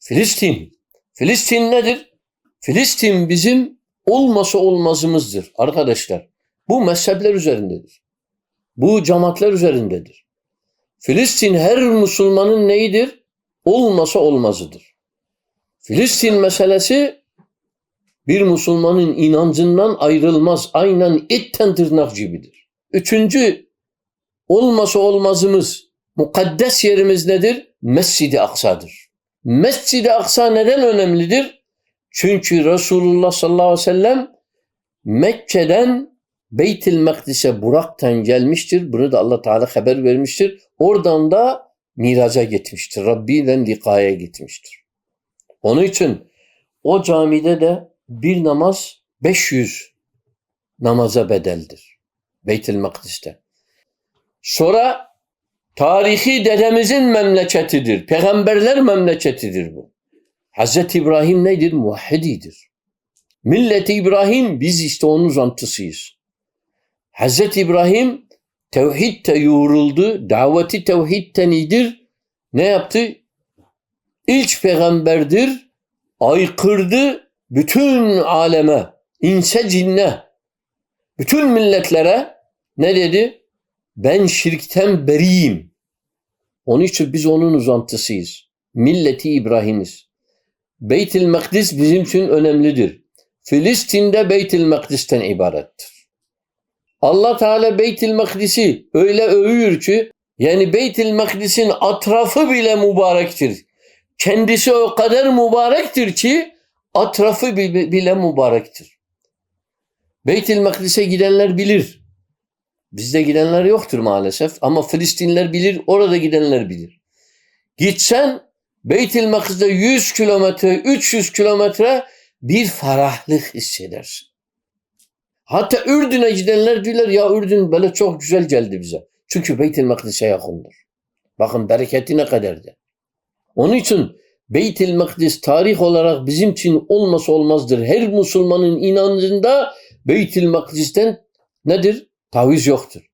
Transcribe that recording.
Filistin. Filistin nedir? Filistin bizim olmasa olmazımızdır arkadaşlar. Bu mezhepler üzerindedir. Bu cemaatler üzerindedir. Filistin her Müslümanın neyidir? Olmasa olmazıdır. Filistin meselesi bir Müslümanın inancından ayrılmaz. Aynen etten tırnak gibidir. Üçüncü olmasa olmazımız mukaddes yerimiz nedir? Mescid-i Aksa'dır. Mescid-i Aksa neden önemlidir? Çünkü Resulullah sallallahu aleyhi ve sellem Mekke'den Beytil Mekdis'e Burak'tan gelmiştir. Bunu da Allah Teala haber vermiştir. Oradan da miraca gitmiştir. Rabbi'den likaya gitmiştir. Onun için o camide de bir namaz 500 namaza bedeldir. Beytil Mekdis'te. Sonra tarihi dedemizin memleketidir. Peygamberler memleketidir bu. Hazreti İbrahim nedir? Muvahhididir. Milleti İbrahim biz işte onun uzantısıyız. Hazreti İbrahim tevhidte yoğruldu. Daveti tevhidten iyidir. Ne yaptı? İlk peygamberdir. Aykırdı bütün aleme, inse cinne, bütün milletlere ne dedi? Ben şirkten beriyim. Onun için biz onun uzantısıyız. Milleti İbrahim'iz. Beytil Mekdis bizim için önemlidir. Filistin'de Beytil Mekdis'ten ibarettir. Allah Teala Beytil Mekdis'i öyle övüyor ki yani Beytil Mekdis'in atrafı bile mübarektir. Kendisi o kadar mübarektir ki atrafı bile mübarektir. Beytil Mekdis'e gidenler bilir. Bizde gidenler yoktur maalesef ama Filistinler bilir, orada gidenler bilir. Gitsen Beytil Mekdis'te 100 kilometre, 300 kilometre bir ferahlık hissedersin. Hatta Ürdün'e gidenler diyorlar ya Ürdün böyle çok güzel geldi bize. Çünkü Beytil Mekdis'e yakındır. Bakın bereketi ne kadardı. Onun için Beytil Mekdis tarih olarak bizim için olmasa olmazdır. Her Müslümanın inancında Beytil Mekdis'ten nedir? Taviz yoktur.